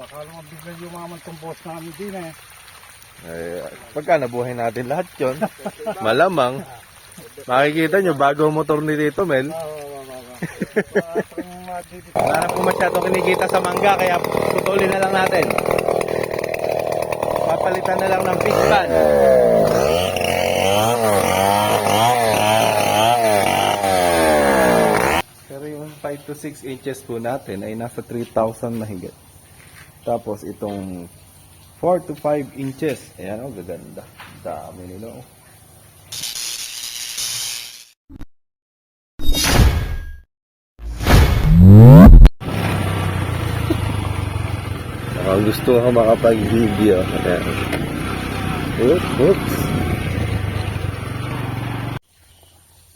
Baka naman biglang yumaman tong boss namin din eh. Eh, pagka nabuhay natin lahat yon malamang, makikita nyo, bago ang motor ni Tito Mel, wala na po masyadong kinikita sa mangga, kaya putulin na lang natin. Papalitan na lang ng fish pan. Pero yung 5 to 6 inches po natin ay nasa 3,000 mahigit. Tapos itong 4 to 5 inches. Ayan o, gaganda. Dami nila oh. Baka gusto ko makapag-video. Ayan. Oops, oops.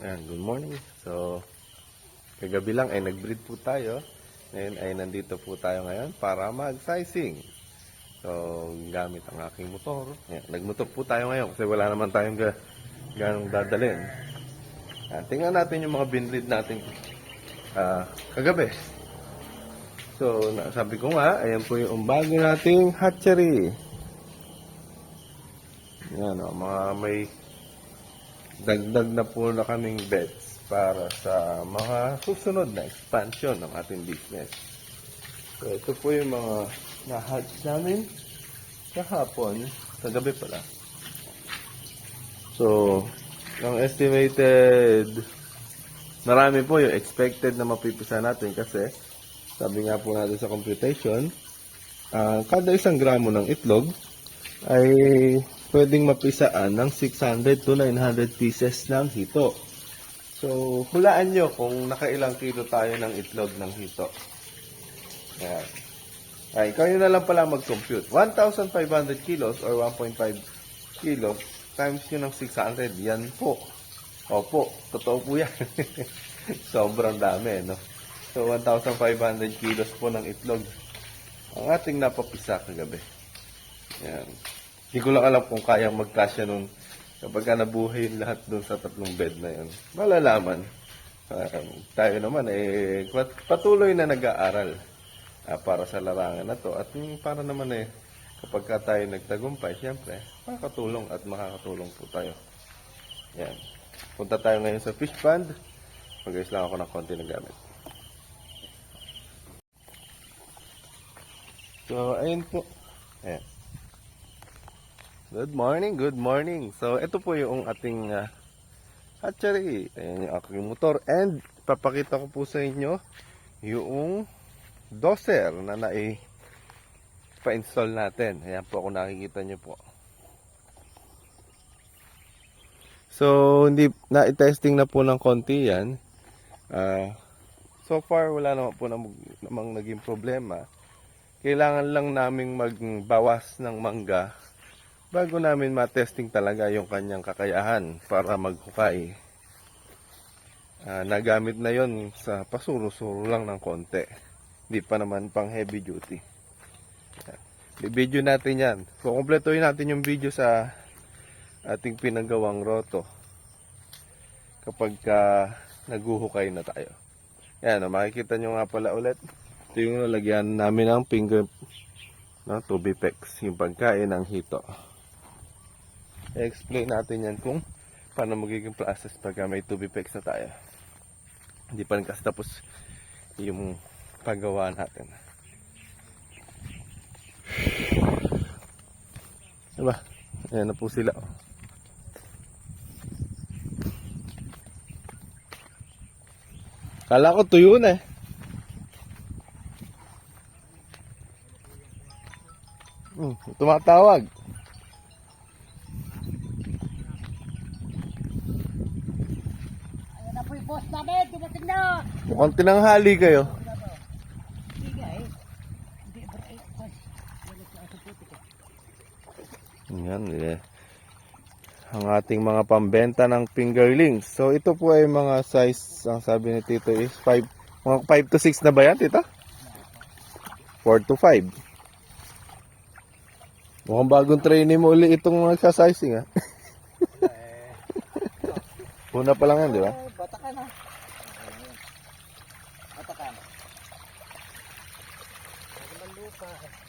Ayan, good morning. So, kagabi lang ay nag-breed po tayo. Ngayon ay nandito po tayo ngayon para mag-sizing. So, gamit ang aking motor. Ayan, nagmotor po tayo ngayon kasi wala naman tayong ga ganong dadalhin. Ayan, tingnan natin yung mga binread natin ah, kagabi. So, sabi ko nga, ayan po yung bago nating hatchery. Yan o, mga may dagdag na po na kaming beds para sa mga susunod na expansion ng ating business. So, ito po yung mga na-hatch namin kahapon, kagabi pala. So, ang estimated marami po yung expected na mapipisa natin kasi sabi nga po natin sa computation, ah, kada isang gramo ng itlog ay pwedeng mapisaan ng 600 to 900 pieces ng hito. So, hulaan nyo kung nakailang kilo tayo ng itlog ng hito. Ayan. Ay, kayo na lang pala mag-compute. 1,500 kilos or 1.5 kilos times nyo ng 600. Yan po. Opo, totoo po yan. Sobrang dami, no? So, 1,500 kilos po ng itlog. Ang ating napapisa kagabi. Yan. Hindi ko lang alam kung kayang magkasya nun kapag ka nabuhay lahat dun sa tatlong bed na yun. Malalaman. Um, tayo naman eh pat- patuloy na nag-aaral ah, para sa larangan na to at yung para naman eh kapag ka tayo nagtagumpay, siyempre, makakatulong at makakatulong po tayo. Yan. Punta tayo ngayon sa fish pond. Mag-ayos lang ako ng konti ng gamit. So, ayun po. Ayan. Good morning, good morning. So, ito po yung ating ah, hatchery. Ayan yung aking motor. And, papakita ko po sa inyo yung doser na nai pa-install natin. Ayan po kung nakikita nyo po. So, hindi na-testing na po ng konti yan. Ah, so far, wala naman po namang, namang naging problema. Kailangan lang naming magbawas ng mangga bago namin matesting talaga yung kanyang kakayahan para maghukay. Ah, nagamit na yon sa pasuro-suro lang ng konti. Hindi pa naman pang heavy duty. I-video natin yan. Kukumpletuhin natin yung video sa ating pinagawang roto kapag ka naguhukay na tayo. Yan, makikita nyo nga pala ulit. Ito yung nalagyan namin ng finger no, tubipex, yung pagkain ng hito. I-explain natin yan kung paano magiging process pagka may tubipex na tayo. Hindi pa rin kasi tapos yung paggawa natin. Diba? Ayan na po sila. oh. Kala ko tuyo na eh. Hmm, tumatawag. Ayan na po yung boss namin, dumating na. Mukhang tinanghali kayo. Hindi nga eh. Hindi ba eh, boss. Wala sa aso puti ko. Yan eh. Ang ating mga pambenta ng fingerlings. So ito po ay mga size, ang sabi ni Tito is 5, mga 5 to 6 na ba yan, Tita? 4 to 5. Mukhang bagong training mo uli itong mga sizing ha. Una pa lang yan, di ba? Eh, bata ka na. Bata ka na. Ano man lupa eh.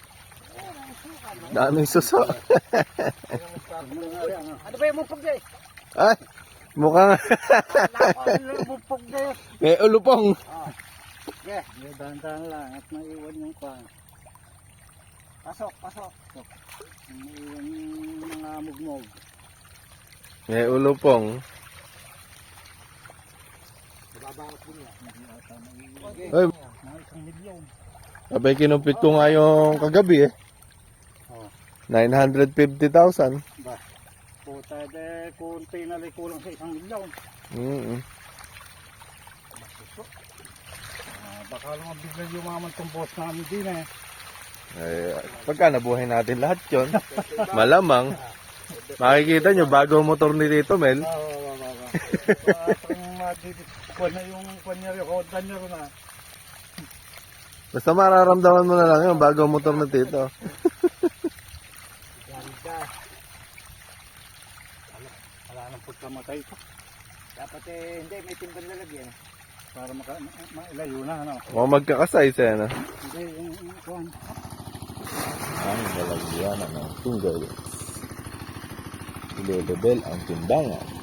Daming suso. Ano ba yung mupog na eh? Ay, mukhang mupog na yun? may ulupong. Yeah, yeah, dahan-dahan lang at maiwan yung kwan. Pasok, pasok. Maiwan yung mga mugmog. May ulupong. Ay, abay kinumpit ko nga yung kagabi eh. Oh. 950,000. Ba? Puta, de, kunti na rin kulang sa isang milyon. Mm Ah, baka naman biglang yumaman tong boss namin din eh. Ay, pagka nabuhay natin lahat yon malamang, makikita nyo, bago motor ni Tito Mel, wa. Parang madidit. Kwan na yung kwan niya rin, kodan niya ah. basta mararamdaman mo na lang yun, bago motor ni Tito. Pagkamatay ito. Dapat eh, hindi, may timbang lalagyan. Para maka, ma- mailayo na, ano. O magkakasize eh, no? Hindi, yung yung kwan. Ang lalagyan ng finger Ilelebel ang timbangan.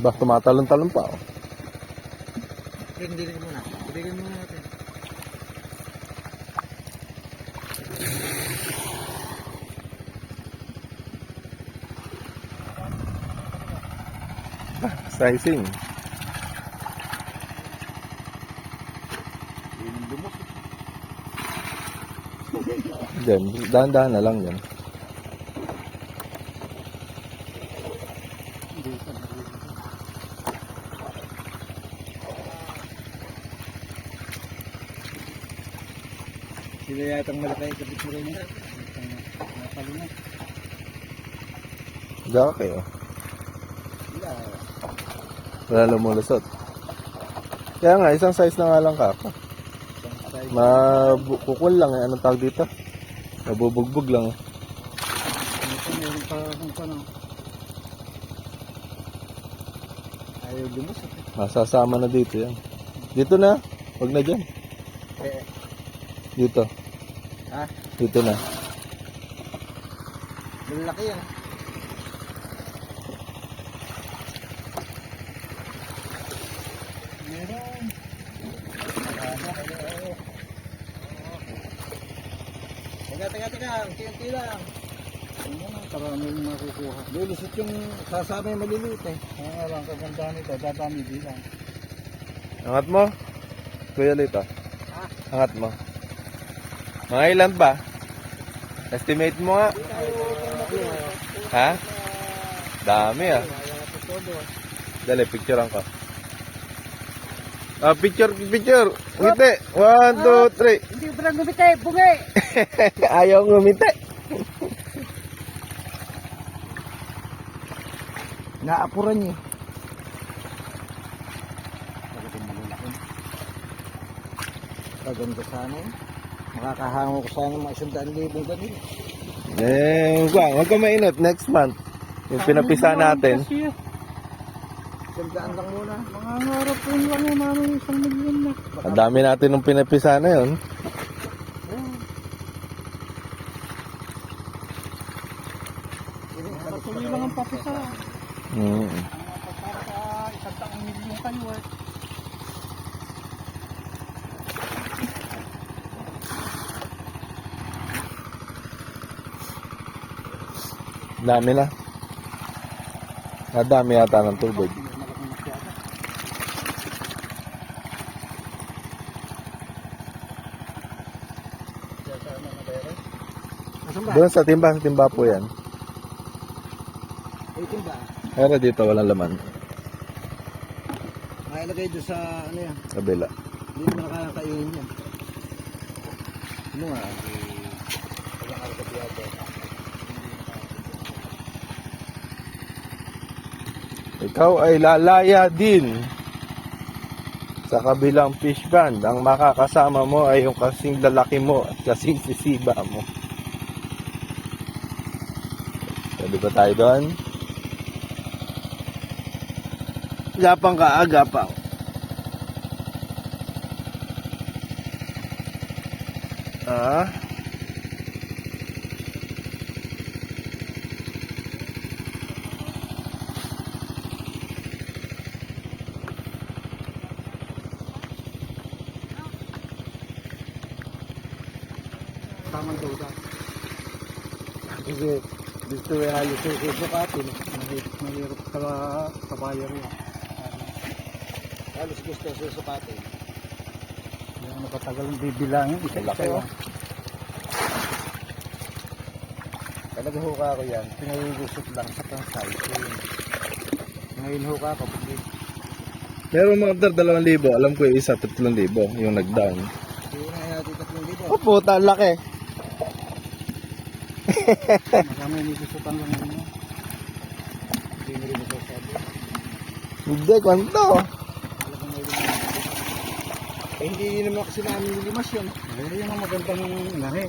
Bah, tumatalon-talon pa. Oh. Hindi rin muna. Ibigay muna natin. Sizing. Diyan, dahan-dahan na lang yan. Yata ang malaki kapit mo rin niya. Napalo na. Diyan ka kayo. Wala lumulusot. Kaya nga, isang size na nga lang kako. Mabukol lang eh. Anong tawag dito? Mabubugbog lang. eh. Ito meron pa kung paano. Ayaw lumusot. eh. Masasama na dito yan. Dito na. Huwag na dyan. Eh, Dito. Ha? Dito na. malaki yan. Meron. Teka, teka, teka. Unti-unti lang. Ano na, karami yung makukuha. Lulusot yung sasama yung maliliit eh. Kaya lang, kaganda nito, dadami din lang. Angat mo. Kuya Lito. Angat mo. Mga ilan ba? Estimate mo nga. Ha? Dami ah. Dali, picturean ko. Ah, picture, picture. Ngiti. One, two, three. Hindi ko lang gumitay, bungi! Ayaw ngumiti. Naapuran niya. Paganda sana yun. Makakahango ko sana mga isang daan libong ganun. Eh, wag, wag ka mainit. Next month. Yung pinapisa natin. Isang daan lang muna. Mga ngarap po lang yung mga isang milyon na. Ang dami natin nung pinapisa na yun. Patuloy lang ang papisa. Mm. Para sa isang taong milyon kayo eh. Dami na. Nadami yata ng tubig. Doon sa timba, sa timba po yan. 18 ba? Pero dito walang laman. Mailagay doon sa ano yan. Kabila. Hindi mo nakakainin yan. Ano nga? ikaw ay lalaya din sa kabilang fish band. Ang makakasama mo ay yung kasing lalaki mo at kasing sisiba mo. Pwede ba tayo doon? Gapang ka, ah, gapang. Ah. Kasi gusto yung halos yung susukatin. Mahirap, mahirap sa, sa buyer yan. Halos gusto susukatin. Yung nakatagal ang bibilangin. Isa Laki, oh. Talaga huka ko yan. Pinagugusot lang sa pansay. Ngayon huka ko. Pag Meron mga after 2,000. Alam ko yung isa, 3,000. Yung nag-down. Hindi na natin tatlong libo. Oh, puta, ang laki. Marami nisusutan lang naman. Hindi mo rin masasabi. Hindi, lumakas. Eh, hindi naman kasi namin lilimas yun. Eh, yun ang magandang lahi.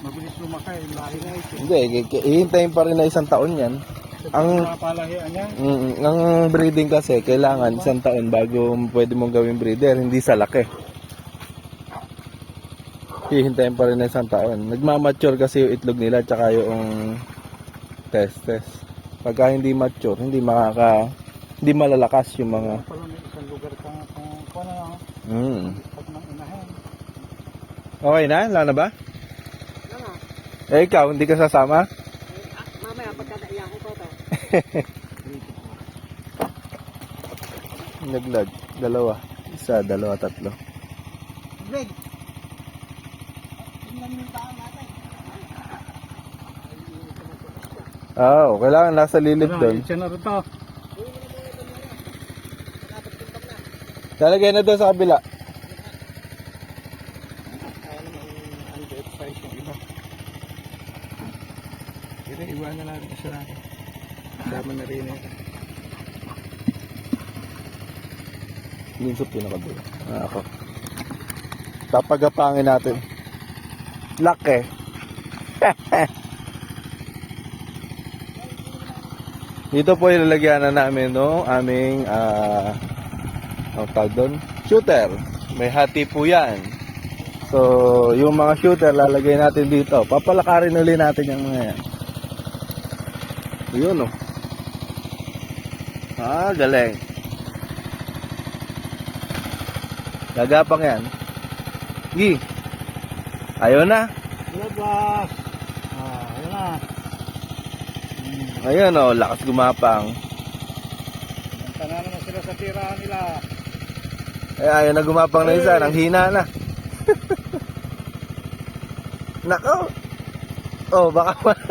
Mabilis lumaki. Lahi na ito. Hindi, k- k- ihintayin pa rin na isang taon yan. Ang- Ang palahian niya. Mm, ang breeding kasi, kailangan isang taon bago pwede mong gawing breeder, hindi sa laki. Hihintayin pa rin na isang taon. Nagmamature kasi yung itlog nila tsaka yung testes. Pagka hindi mature, hindi makaka hindi malalakas yung mga isang lugar kang kung kung mm. Okay na? Wala na ba? Eh ikaw, hindi ka sasama? Mamaya pagka naiyak ko to. Naglag. Dalawa. Isa, dalawa, tatlo. Greg. Tingnan yung tao natin. Ah, oh, kailangan nasa lilit doon. Siya na rin to. Lalagay na doon sa kabila. Kaya iwan na natin siya natin. Sama na rin yun. Minsan pinakadulo. Ah, ako. Papagapangin natin. Laki. Dito po ilalagyan na namin no, aming ah ang tawag doon? Shooter. May hati po yan. So, yung mga shooter lalagay natin dito. Papalakarin uli natin yung mga yan. Yun oh. Ah, galing. Gagapang yan. Gi. Ayaw na. Labas! Ah, yun na. Hmm. Ayun oh, lakas gumapang. Tana naman sila sa tirahan nila. Eh, ayaw na gumapang na isa. Nang hina na. Nako. Oh, baka ma-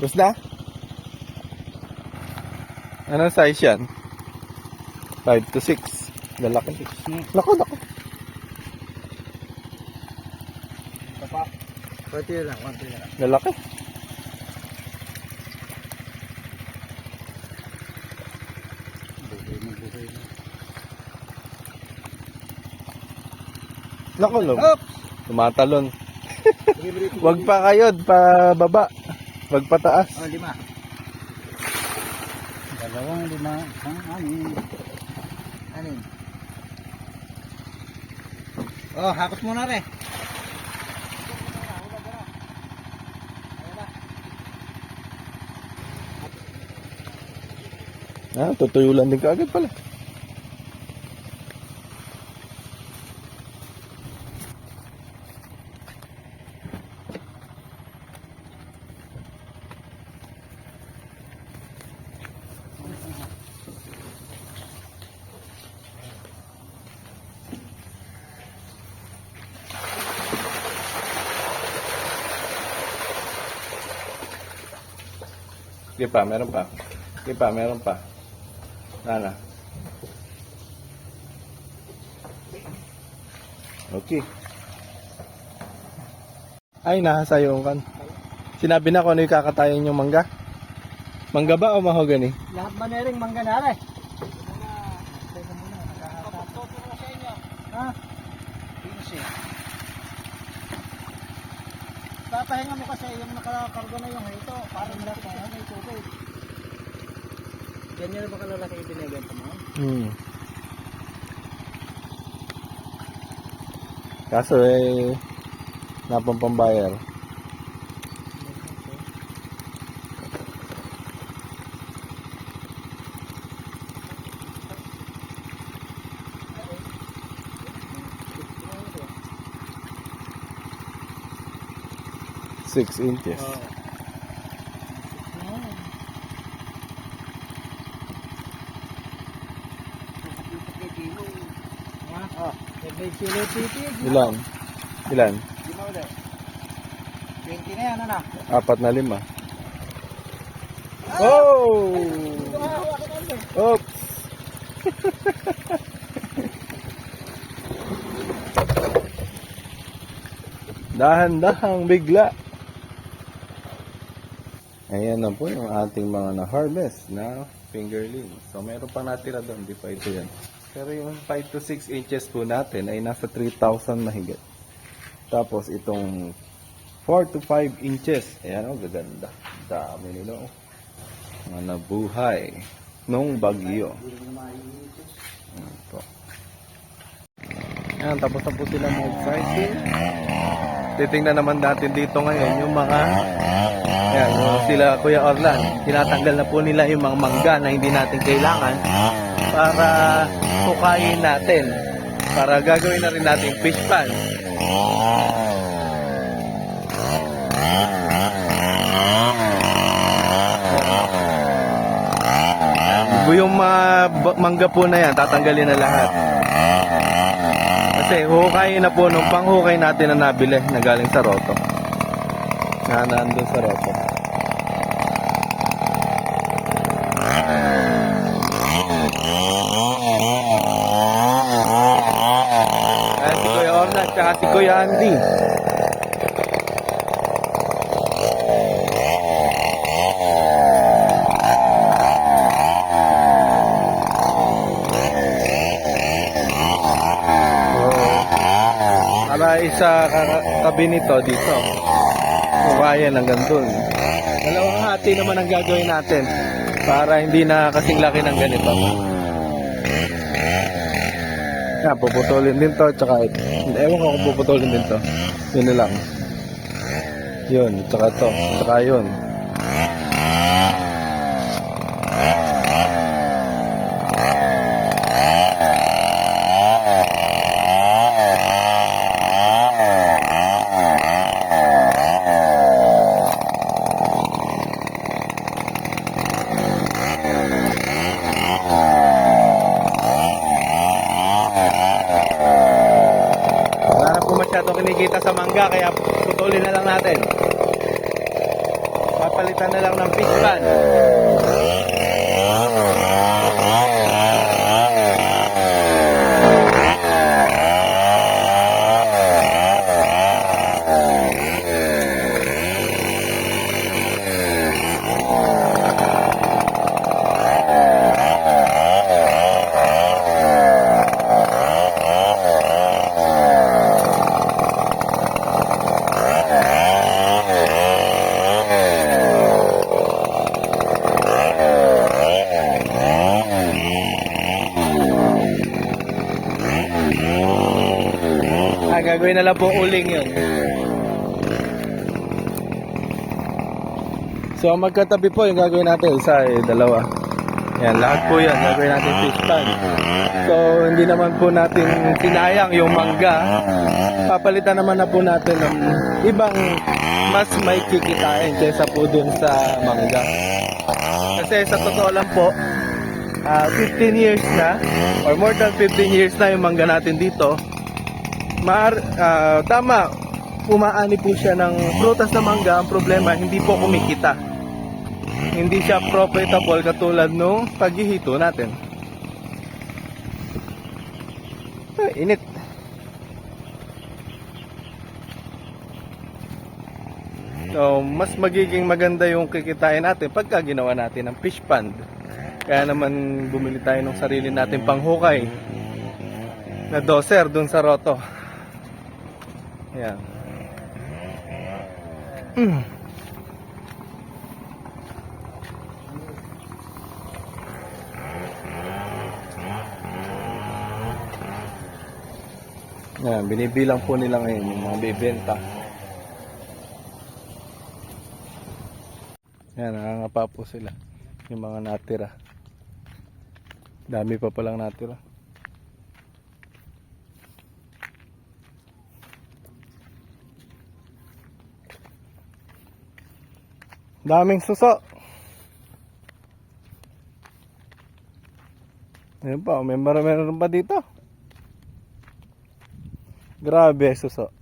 Tapos na? Anong size yan? 5 to 6. Lalaki. Hmm. Nako, nako. Ito pa. Konti lang, konti lang. Lalaki. Nako. Up! Tumatalon. Wag pa kayod, pa baba. Wag pa taas. Oh, lima. Dalawang lima, isang anin. Anin. Oh, hakot mo na re. Ah, tutuyulan din kaagad pala. Sige pa, meron pa. Sige pa, meron pa. Nana. Okay. Ay, nasa yung kan. Sinabi na ko ano yung kakatayin yung mangga. Mangga ba o mahogany? Lahat manering mangga na rin. Papahinga mo kasi yung nakakargo na yung ito para nila sa may tubig. Ganyan ba kalalaki yung binibenta mo? Hmm. Kaso eh, napampambayar. Six inches. Oh, may kilo titi. Ilan? Ilan? Di mo ulit. 20 na yan, ano? Apat na lima. Oh! Oops! Dahan-dahang bigla. Ayan na po yung ating mga na-harvest na fingerling. So, meron pa natira doon. Di pa ito yan. Pero yung 5 to 6 inches po natin ay nasa 3,000 mahigit. Tapos, itong 4 to 5 inches. Ayan o, gaganda. Dami nila o. Mga nabuhay nung bagyo. Ayan po. Ayan, tapos na po sila mag-sighting. Titingnan naman natin dito ngayon yung mga Ayan, sila Kuya Orlan, tinatanggal na po nila yung mga mangga na hindi natin kailangan para tukayin natin. Para gagawin na rin natin fish pan. Yung ba- mangga po na yan, tatanggalin na lahat. Kasi hukayin na po nung panghukay natin na nabili na galing sa Roto. Na nandun sa Roto. Ayan si Kuya Si Kuya Andy. Para isa tabi nito dito. Kukayan hanggang dun. Dalawang hati naman ang gagawin natin para hindi na kasing laki ng ganito. Yan, puputulin din to, tsaka. Ewan ko kung puputulin din to. Yun lang. Yun, tsaka to, tsaka yun. Wala na po masyadong kinikita sa mangga, kaya putulin na lang natin. Papalitan na lang ng fish pan. Lang po uling yun. So, ang magkatabi po yung gagawin natin. Isa, eh, dalawa. Yan, lahat po yan. Gagawin natin fish pan. So, hindi naman po natin sinayang yung mangga. Papalitan naman na po natin ng ibang mas may kikitain kaysa po dun sa mangga. Kasi sa totoo lang po, ah, 15 years na, or more than 15 years na yung mangga natin dito, Maar, ah, tama, umaani po siya ng prutas na mangga. Ang problema, hindi po kumikita. Hindi siya profitable katulad nung paghihito natin. Ay, init. So, mas magiging maganda yung kikitain natin pagka ginawa natin ng fish pond. Kaya naman bumili tayo ng sarili natin panghukay na doser dun sa roto. Ayan. Yan, binibilang po nila ngayon yung mga bibenta. Yan, nakangapa po sila. Yung mga natira. Dami pa palang natira. Daming suso. Ayun pa, may meron pa dito. Grabe, suso.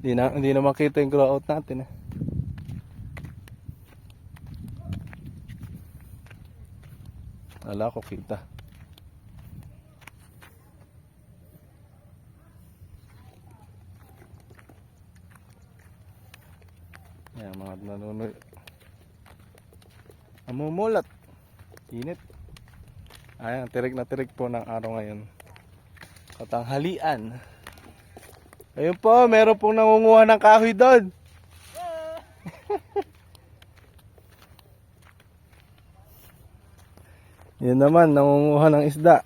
Hindi na, hindi na makita yung grow out natin eh. Wala ko kita. Nanonood. Namumulat. Init. Ayan, tirik na tirik po ng araw ngayon. Katanghalian. Ayun po, meron pong nangunguha ng kahoy doon. Yun naman, nangunguha ng isda.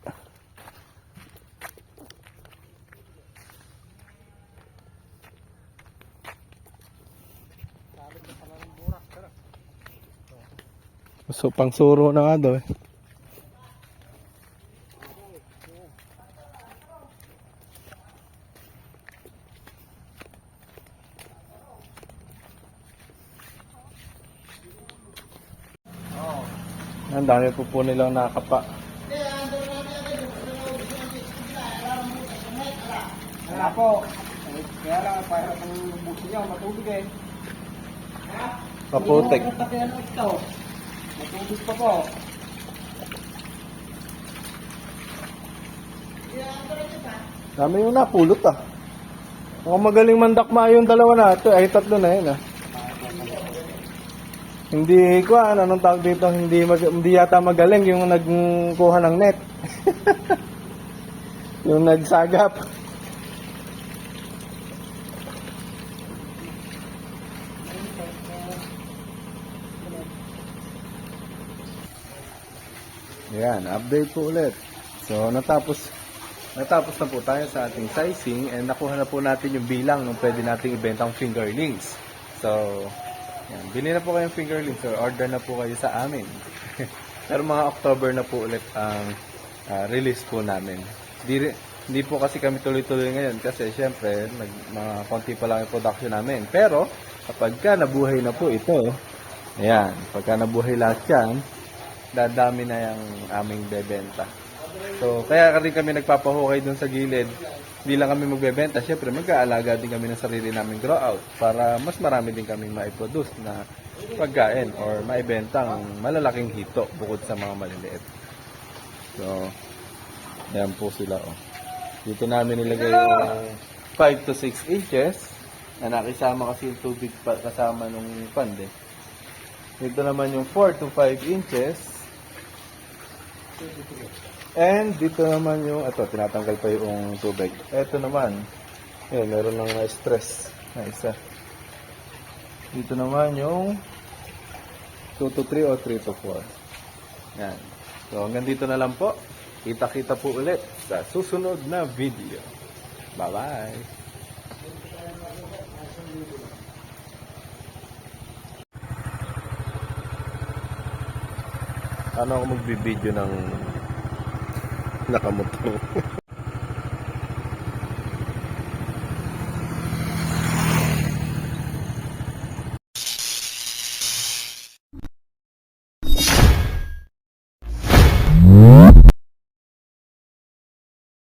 So, pang suro na nga daw eh. Ang dami po po nilang nakapa. Wala po. Kaya lang, para kung busi niya, matubig eh. Kaputik. Hindi mo ito. Matubig pa po. Dami yung napulot ah. Mukhang magaling mandakma yung dalawa na ito. Ay, tatlo na yun ah. Hindi ko ah, anong tawag dito, hindi, mag, hindi yata magaling yung nagkuha ng net. yung nagsagap. Yan, update po ulit. So, natapos natapos na po tayo sa ating sizing and nakuha na po natin yung bilang ng pwede nating ibentang fingerlings. So, yan, bili na po kayong fingerlings or order na po kayo sa amin. Pero mga October na po ulit ang ah, release po namin. Di, hindi po kasi kami tuloy-tuloy ngayon kasi syempre nag, mga konti pa lang yung production namin. Pero kapag ka nabuhay na po ito, ayan, pagka nabuhay lahat yan, dadami na yung aming bebenta. So, kaya rin kami nagpapahukay dun sa gilid. Hindi lang kami magbebenta, syempre mag-aalaga din kami ng sarili naming grow out para mas marami din kami maiproduce na pagkain or maibentang malalaking hito bukod sa mga maliliit. So, yan po sila oh. Dito namin nilagay yung 5 to 6 inches na nakisama kasi yung tubig pa, kasama nung pande. Dito naman yung 4 to 5 inches And dito naman yung, ito, tinatanggal pa yung tubig. Ito naman, yun, meron ng na-stress na isa. Dito naman yung 2 to 3 o 3 to 4. Yan. So, hanggang dito na lang po. Kita-kita po ulit sa susunod na video. Bye-bye! Paano ako magbibideo ng nakamotor?